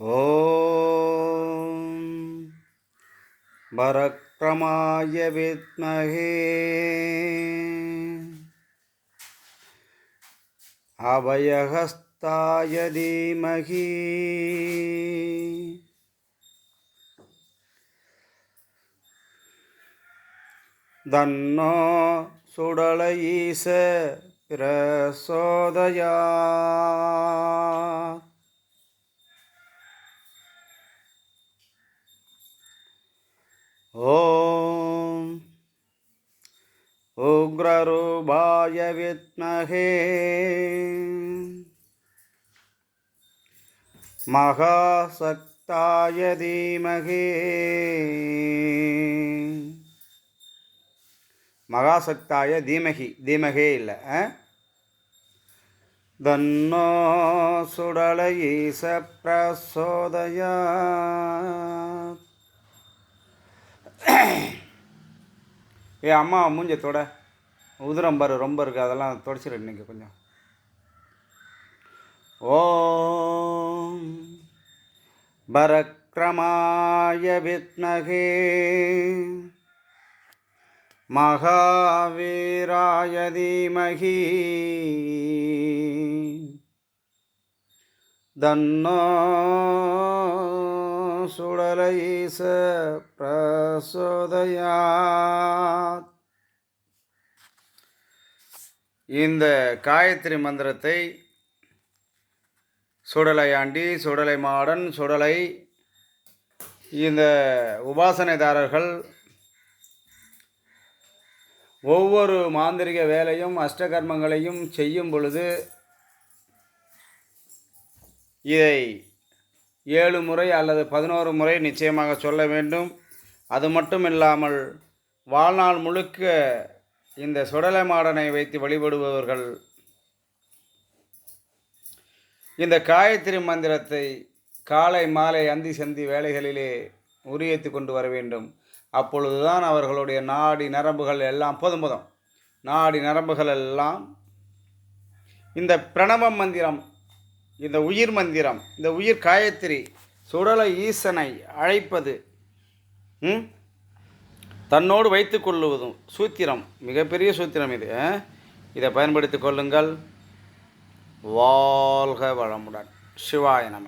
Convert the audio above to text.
ॐ वरक्रमाय विद्महे अभयहस्ताय धीमहि தன்னோ சுடலை ஈச பிரசோதயா ஓம். உக்ரரூபாய வித்மகே. மகாசக்தாய தீமகே. மகாசக்தாய தீமகி தீமகே இல்லை தன்னோ சுடலை ஈச பிரசோதயா. ஏ அம்மா மூஞ்ச தொட. உதிரம் பாரு ரொம்ப இருக்குது அதெல்லாம் தொடச்சிரு இன்னைக்கு கொஞ்சம். ஓம் பரக்ரமாய வித்மகே மகாவீராய தீமகி தன்னோ சுடலைச பிரசோதயாத். இந்த காயத்ரி மந்திரத்தை சுடலையாண்டி சுடலை மாடன் சுடலை இந்த உபாசனைதாரர்கள் ஒவ்வொரு மாந்திரிக வேலையும் அஷ்டகர்மங்களையும் செய்யும் பொழுது இதை ஏழு முறை அல்லது பதினோரு முறை நிச்சயமாக சொல்ல வேண்டும். அது மட்டும் இல்லாமல் வாழ்நாள் முழுக்க இந்த சுடலை மாடனை வைத்து வழிபடுபவர்கள் இந்த காயத்ரி மந்திரத்தை காலை மாலை அந்தி சந்தி வேலைகளிலே உரியத்து கொண்டு வர வேண்டும். அப்பொழுதுதான் அவர்களுடைய நாடி நரம்புகள் எல்லாம் போதும் போதும். நாடி நரம்புகள் எல்லாம் இந்த பிரணவ மந்திரம் இந்த உயிர் மந்திரம் இந்த உயிர் காயத்ரி சுடலை ஈசனை அழைப்பது ம்? தன்னோடு வைத்து கொள்ளுவதும் சூத்திரம் மிகப்பெரிய சூத்திரம் இது ஆ? இதை பயன்படுத்தி கொள்ளுங்கள் வாழ்க வளமுடன் சிவாய நம